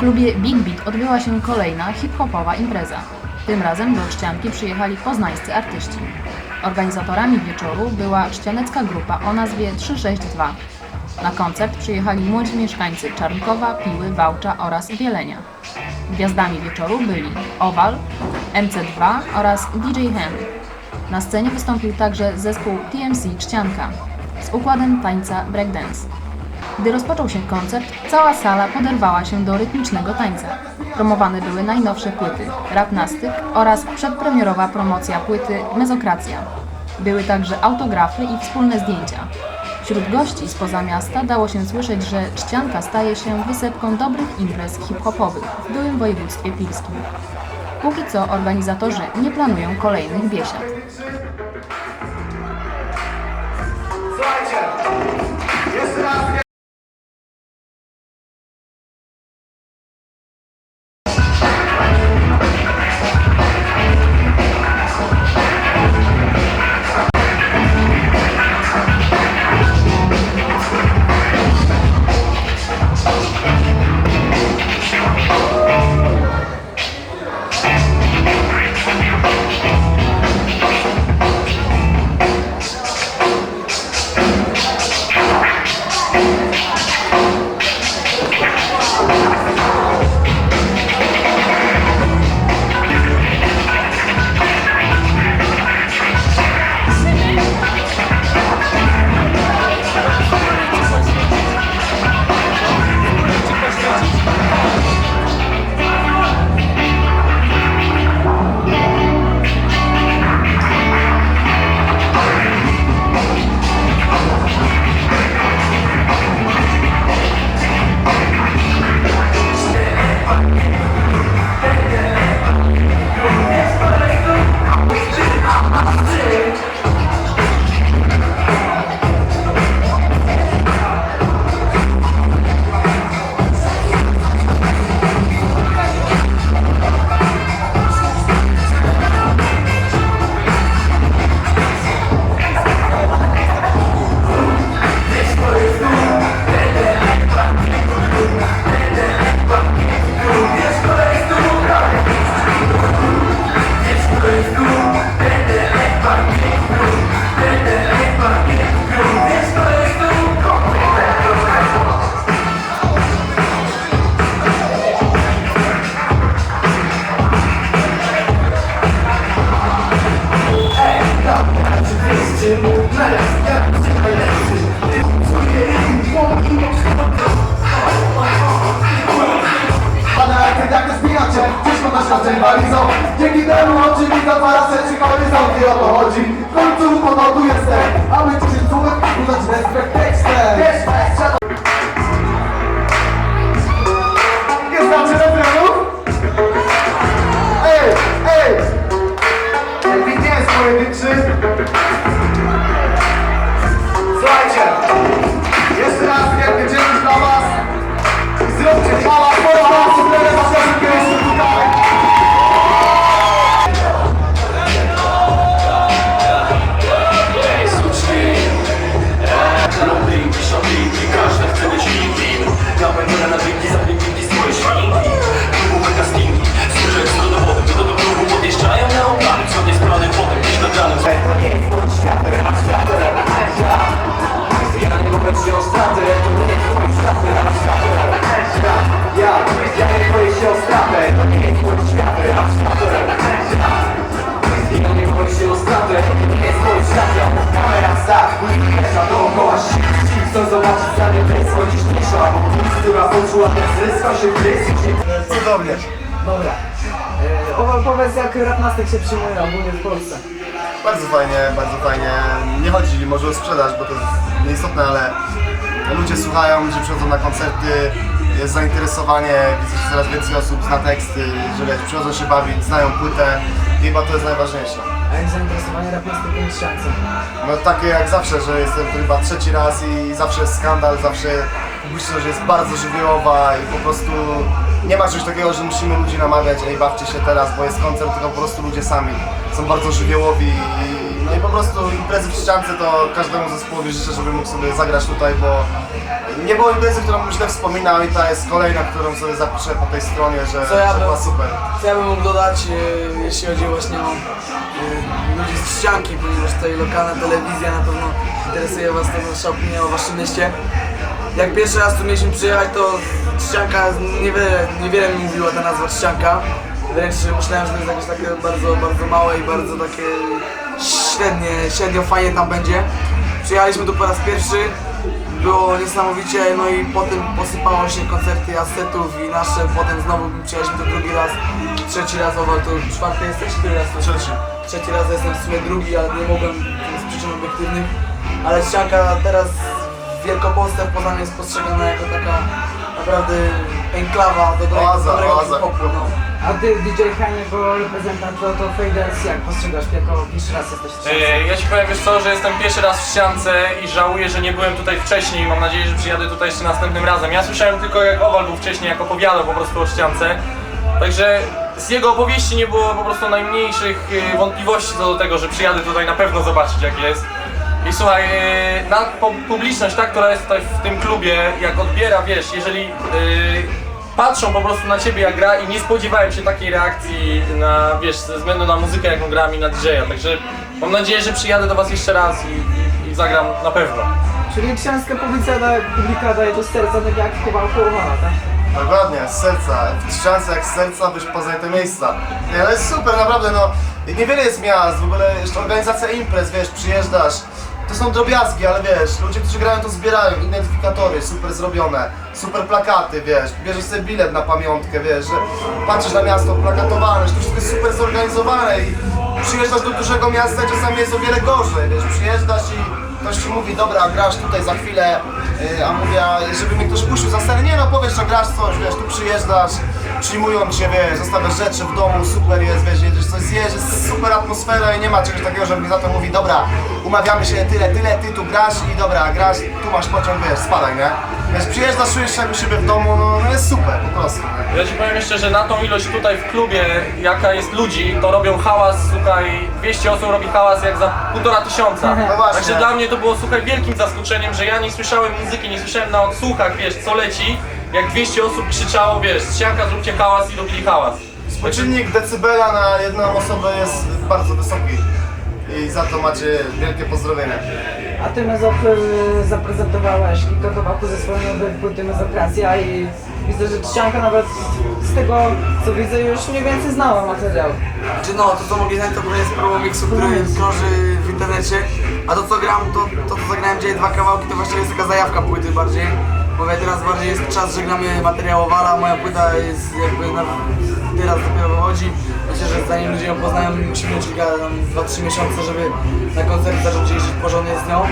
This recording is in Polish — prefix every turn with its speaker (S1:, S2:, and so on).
S1: klubie Big Beat odbyła się kolejna hip-hopowa impreza. Tym razem do Czcianki przyjechali poznańscy artyści. Organizatorami wieczoru była czcianecka grupa o nazwie 362. Na koncert przyjechali młodzi mieszkańcy Czarnkowa, Piły, Wałcza oraz Wielenia. Gwiazdami wieczoru byli Owal, MC2 oraz DJ Hen. Na scenie wystąpił także zespół TMC Czcianka z układem tańca breakdance. Gdy rozpoczął się koncert, cała sala poderwała się do rytmicznego tańca. Promowane były najnowsze płyty Rap na styk oraz przedpremierowa promocja płyty Mezokracja. Były także autografy i wspólne zdjęcia. Wśród gości spoza miasta dało się słyszeć, że Czcianka staje się wysepką dobrych imprez hip-hopowych w byłym województwie pilskim. Póki co organizatorzy nie planują kolejnych biesiad.
S2: Bye. Rywalizą Dzięki temu oczywista dwa razy ci horyzont i o to chodzi. W końcu po tu jestem, aby ci się czułem udać respekt tekstem Cudownie.
S3: Dobra. E, Owal, powiedz jak rapnastek się przyjmuje ogólnie w Polsce.
S2: Bardzo fajnie, bardzo fajnie. Nie chodzi może o sprzedaż, bo to jest nieistotne, ale ludzie słuchają, ludzie przychodzą na koncerty, jest zainteresowanie, widzę, że coraz więcej osób zna teksty, że wiesz, przychodzą się bawić, znają płytę i chyba to jest najważniejsze.
S3: A jak zainteresowanie rapnastekiem jest szansą.
S2: No takie jak zawsze, że jestem tu chyba trzeci raz i zawsze jest skandal, zawsze publiczność jest bardzo żywiołowa i po prostu nie ma czegoś takiego, że musimy ludzi namawiać, ej bawcie się teraz, bo jest koncert, tylko po prostu ludzie sami są bardzo żywiołowi i No i po prostu imprezy w ściance to każdemu zespołowi życzę, żeby mógł sobie zagrać tutaj, bo nie było imprezy, którą bym źle wspominał i ta jest kolejna, którą sobie zapiszę po tej stronie, że,
S3: Co ja
S2: że
S3: bym-
S2: była super.
S3: Co ja bym mógł dodać, e, jeśli chodzi właśnie o e, ludzi z ścianki, ponieważ tutaj lokalna telewizja na pewno interesuje Was to nasza opinia o Waszym mieście. Jak pierwszy raz tu mieliśmy przyjechać, to ścianka niewiele, niewiele mi mówiła ta nazwa ścianka. Wręcz myślałem, że to jest jakieś takie bardzo, bardzo małe i bardzo takie średnie, średnio fajnie tam będzie. Przyjechaliśmy tu po raz pierwszy, było niesamowicie, no i potem posypało się koncerty asetów i nasze, potem znowu przyjechaliśmy tu drugi raz, trzeci raz, Owal, to czwarty jesteś, który raz?
S2: Trzeci.
S3: Trzeci raz jestem w sumie drugi, ale nie mogłem z przyczyn obiektywnych, ale ścianka teraz w Wielkopolsce w Poznaniu jest postrzegana jako taka naprawdę enklawa do dobrego,
S2: Oaza,
S3: dobrego
S2: oaza.
S3: hip-hopu, no.
S4: A ty DJ Khan jako reprezentant Lotto Faders, jak postrzegasz jako pierwszy raz jesteś w ściance?
S5: E, Ja ci powiem wiesz co, że jestem pierwszy raz w ściance i żałuję, że nie byłem tutaj wcześniej. Mam nadzieję, że przyjadę tutaj jeszcze następnym razem. Ja słyszałem tylko jak Owal był wcześniej, jak opowiadał po prostu o ściance. Także z jego opowieści nie było po prostu najmniejszych e, wątpliwości co do tego, że przyjadę tutaj na pewno zobaczyć jak jest. I słuchaj, e, na po- publiczność, ta, która jest tutaj w tym klubie, jak odbiera, wiesz, jeżeli e, patrzą po prostu na ciebie jak gra i nie spodziewałem się takiej reakcji na, wiesz, ze względu na muzykę jaką gram i na DJ-a, także mam nadzieję, że przyjadę do was jeszcze raz i, i, i zagram na pewno.
S4: Czyli książka publika publika daje do serca, tak jak w Kowalku Owana, tak?
S2: Dokładnie, z serca. W jak z serca byś poza te miejsca. Nie, jest super, naprawdę, no. Niewiele jest miast, w ogóle jeszcze organizacja imprez, wiesz, przyjeżdżasz. To są drobiazgi, ale wiesz, ludzie, którzy grają to zbierają, identyfikatory, super zrobione, super plakaty, wiesz, bierzesz sobie bilet na pamiątkę, wiesz, że patrzysz na miasto plakatowane, że to wszystko jest super zorganizowane i przyjeżdżasz do dużego miasta czasami jest o wiele gorzej, wiesz, przyjeżdżasz i ktoś ci mówi, dobra, grasz tutaj za chwilę, yy, a mówię, żeby mnie ktoś puścił za scenę, nie no, powiesz, że grasz coś, wiesz, tu przyjeżdżasz, przyjmują cię, wiesz, zostawiasz rzeczy w domu, super jest, wiesz, jedziesz coś zjeść, jest super atmosfera i nie ma czegoś takiego, że organizator mówi, dobra, umawiamy się tyle, tyle, ty tu grasz i dobra, grasz, tu masz pociąg, wiesz, spadaj, nie? Wiesz, przyjeżdżasz, czujesz się jak u siebie w domu, no, no jest super, po prostu.
S5: Ja ci powiem jeszcze, że na tą ilość tutaj w klubie, jaka jest ludzi, to robią hałas, słuchaj, 200 osób robi hałas jak za półtora tysiąca.
S2: No właśnie.
S5: Także dla mnie to było, słuchaj, wielkim zaskoczeniem, że ja nie słyszałem muzyki, nie słyszałem na odsłuchach, wiesz, co leci, jak 200 osób krzyczało, wiesz, ścianka zróbcie hałas i robili hałas.
S2: Czynnik decybela na jedną osobę jest bardzo wysoki i za to macie wielkie pozdrowienia.
S4: A ty Mezop y, zaprezentowałeś kilka kawałków ze swojej nowej płyty Mezokracja i widzę, że Ścianka nawet z tego co widzę już mniej więcej znała materiał.
S3: Czy no, to co mogę znać to jest promo mixu, który krąży w internecie, a to co gram, to, to co zagrałem dzisiaj dwa kawałki, to właściwie jest taka zajawka płyty bardziej. Mówię, teraz bardziej jest czas, że gramy materiał Owala, moja płyta jest jakby na, teraz dopiero wychodzi. Myślę, że zanim ludzie ją poznają, musimy kilka, tam, dwa, trzy miesiące, żeby na koncert zacząć jeździć porządnie z nią.